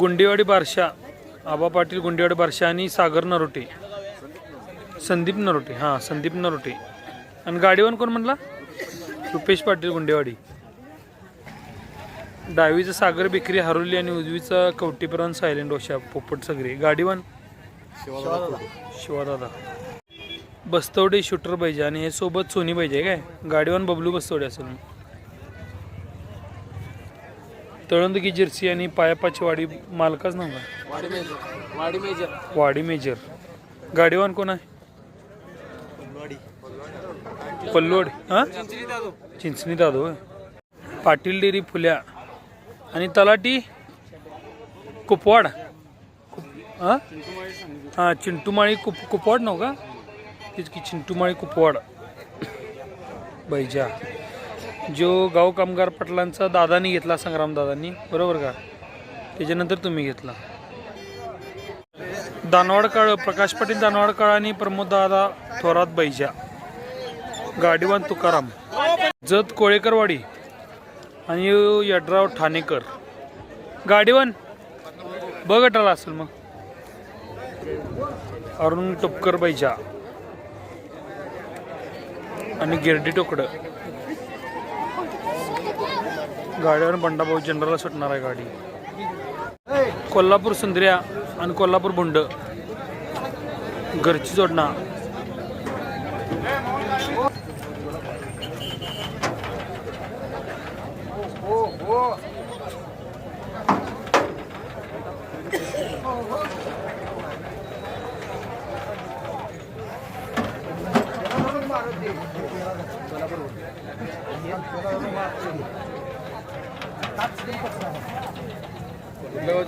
गुंडेवाडी बारशा आबा पाटील गुंडेवाडी बारशा आणि सागर नरोटे. संदीप नरोटे हां संदीप नरोटे. आणि गाडीवर कोण म्हटला रुपेश पाटील गुंडेवाडी. डावीचं सागर बेकरी हरोली आणि उजवीचा कवटीपुराण सायलेंट ओशा पोपट सगळे गाडीवान? शिवादादा. बस्तवडे शूटर पाहिजे आणि हे सोबत सोनी पाहिजे काय? गाडीवान बबलू बस्तवडे असेल. तळंदगी जर्सी आणि पायापाची वाडी मालकाच वाडी मेजर. वाडी मेजर. वाडी मेजर. गाडीवान कोण आहे? पल्लोड हा? चिंचणी दादो. होय. पाटील डेरी फुल्या. आणि तलाटी कुपवाड. कुप- हा? हां चिंटूमाळी कुप कुपवाड नव्ह का? तीच की चिंटूमाळी कुपवाड. बैजा. जो गाव कामगार पटलांचा दादानी घेतला संग्राम दादांनी बरोबर का? त्याच्यानंतर तुम्ही घेतला. दानवाडकाळ प्रकाश पाटील दानवाडकाळ आणि प्रमोद दादा थोरात बैजा. गाडीवान तुकाराम. जत कोळेकरवाडी आणि यड्राव ठाणेकर. गाडीवान? बघटाला असेल मग. अरुण टोपकर बैजा. आणि गिरडी टोकडं. गाडीवर बंडाभाऊ जनरलला सुटणार आहे गाडी. कोल्हापूर सुंदर्या आणि कोल्हापूर बुंड. घरची जोडणा. कुठल्या हो